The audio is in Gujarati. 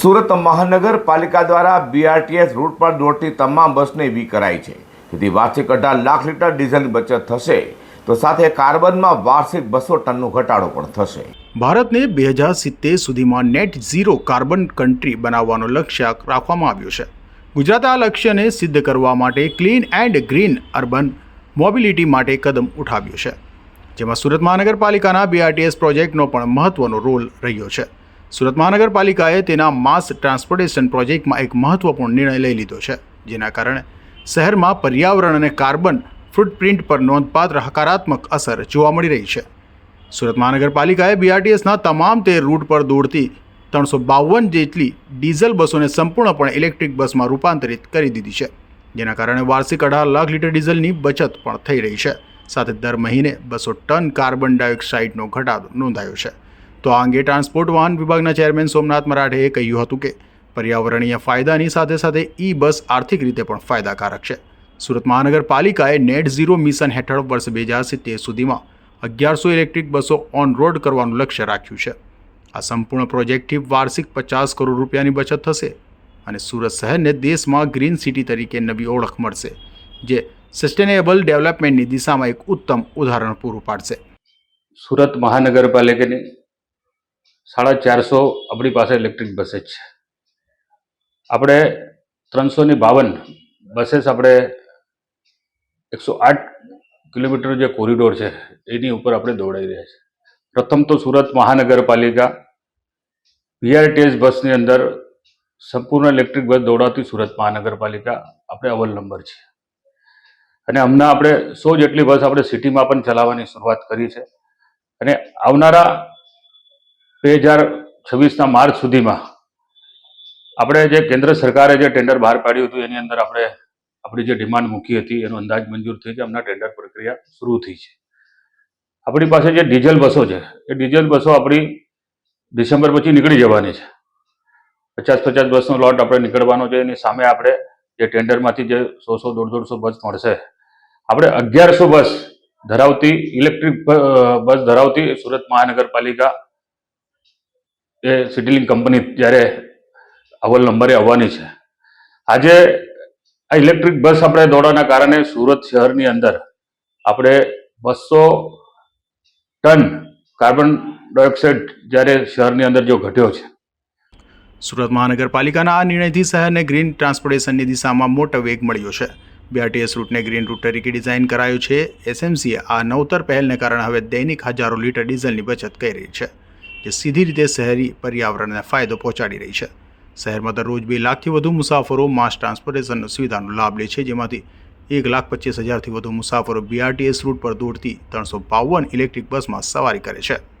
સુરત મહાનગરપાલિકા દ્વારા બીઆરટીએસ રૂટ પર દોડતી તમામ બસને વી કરાઈ છે. જેથી વાર્ષિક અઢાર લાખ લીટર ડીઝલની બચત થશે. તો સાથે કાર્બનમાં વાર્ષિક બસો ટનનો ઘટાડો પણ થશે. ભારતને બે હજાર સિત્તેર સુધીમાં નેટ ઝીરો કાર્બન કન્ટ્રી બનાવવાનો લક્ષ્ય રાખવામાં આવ્યો છે. ગુજરાત આ લક્ષ્યને સિદ્ધ કરવા માટે clean and green urban mobility માટે કદમ ઉઠાવ્યો છે. જેમાં સુરત મહાનગરપાલિકાના બીઆરટીએસ પ્રોજેક્ટનો પણ મહત્વનો રોલ રહ્યો છે. સુરત મહાનગરપાલિકાએ તેના માસ ટ્રાન્સપોર્ટેશન પ્રોજેક્ટમાં એક મહત્વપૂર્ણ નિર્ણય લઈ લીધો છે, જેના કારણે શહેરમાં પર્યાવરણ અને કાર્બન ફૂટપ્રિન્ટ પર નોંધપાત્ર હકારાત્મક અસર જોવા મળી રહી છે. સુરત મહાનગરપાલિકાએ બીઆરટીએસના તમામ તેર રૂટ પર દોડતી ત્રણસો બાવન જેટલી ડીઝલ બસોને સંપૂર્ણપણે ઇલેક્ટ્રિક બસમાં રૂપાંતરિત કરી દીધી છે, જેના કારણે વાર્ષિક અઢાર લાખ લીટર ડીઝલની બચત પણ થઈ રહી છે. સાથે દર મહિને બસો ટન કાર્બન ડાયોક્સાઇડનો ઘટાડો નોંધાયો છે. તો આ અંગે ટ્રાન્સપોર્ટ વાહન વિભાગના ચેરમેન સોમનાથ મરાઠેએ કહ્યું હતું કે પર્યાવરણીય ફાયદાની સાથે સાથે ઈ બસ આર્થિક રીતે પણ ફાયદાકારક છે. સુરત મહાનગરપાલિકાએ નેટ ઝીરો મિશન હેઠળ વર્ષ બે હજાર સિત્તેર સુધીમાં અગિયારસો ઇલેક્ટ્રિક બસો ઓન રોડ કરવાનું લક્ષ્ય રાખ્યું છે. આ સંપૂર્ણ પ્રોજેક્ટથી વાર્ષિક પચાસ કરોડ રૂપિયાની બચત થશે અને સુરત શહેરને દેશમાં ગ્રીન સિટી તરીકે નવી ઓળખ મળશે, જે સસ્ટેનેબલ ડેવલપમેન્ટની દિશામાં એક ઉત્તમ ઉદાહરણ પૂરું પાડશે. સુરત મહાનગરપાલિકાની સાડા ચારસો આપણી પાસે ઇલેક્ટ્રિક બસેસ છે. આપણે ત્રણસોની બાવન બસેસ આપણે એકસો આઠ કિલોમીટર જે કોરિડોર છે, એની ઉપર આપણે દોડાઈ રહ્યા છે પ્રથમ તો સુરત મહાનગરપાલિકા વીઆરટીએસ બસની અંદર સંપૂર્ણ ઇલેક્ટ્રિક બસ દોડાતી સુરત મહાનગરપાલિકા આપણે અવલ નંબર છે. અને હમણાં આપણે સો જેટલી બસ આપણે સિટીમાં પણ ચલાવવાની શરૂઆત કરી છે. અને આવનારા બે હજાર છવ્વીસના માર્ચ સુધીમાં આપણે જે કેન્દ્ર સરકારે જે ટેન્ડર બહાર પાડ્યું હતું, એની અંદર આપણે આપણી જે ડિમાન્ડ મૂકી હતી, એનો અંદાજ મંજૂર થઈ છે. હમણાં ટેન્ડર પ્રક્રિયા શરૂ થઈ છે. આપણી પાસે જે ડીઝલ બસો છે, એ ડીઝલ બસો આપણી ડિસેમ્બર પછી નીકળી જવાની છે. પચાસ પચાસ બસનો લોટ આપણે નીકળવાનો છે, એની સામે આપણે જે ટેન્ડરમાંથી જે સો સો દોઢ દોઢસો બસ મળશે. આપણે અગિયારસો બસ ધરાવતી ઇલેક્ટ્રિક બસ ધરાવતી સુરત મહાનગરપાલિકા એ સિટીલિંગ કંપની જ્યારે અવ્વલ નંબરે આવવાની છે. આજે આ ઇલેક્ટ્રિક બસ આપણે દોડવાના કારણે સુરત શહેરની અંદર આપણે બસો ટન કાર્બન ડાયોક્સાઇડ જ્યારે શહેરની અંદર જો ઘટ્યો છે. સુરત મહાનગરપાલિકાના આ નિર્ણયથી શહેરને ગ્રીન ટ્રાન્સપોર્ટેશનની દિશામાં મોટો વેગ મળ્યો છે. બીઆરટીએસ રૂટને ગ્રીન રૂટ તરીકે ડિઝાઇન કરાયું છે. એસએમસીએ આ નવતર પહેલને કારણે હવે દૈનિક હજારો લીટર ડીઝલની બચત કરી રહી છે. જે સીધી રીતે શહેરી પર્યાવરણને ફાયદો પહોંચાડી રહી છે. શહેરમાં દરરોજ બે લાખથી વધુ મુસાફરો માસ ટ્રાન્સપોર્ટેશન સુવિધાનો લાભ લે છે, જેમાંથી એક લાખ પચીસ હજારથી વધુ મુસાફરો બીઆરટીએસ રૂટ પર દોડતી ત્રણસો બાવન ઇલેક્ટ્રિક બસમાં સવારી કરે છે.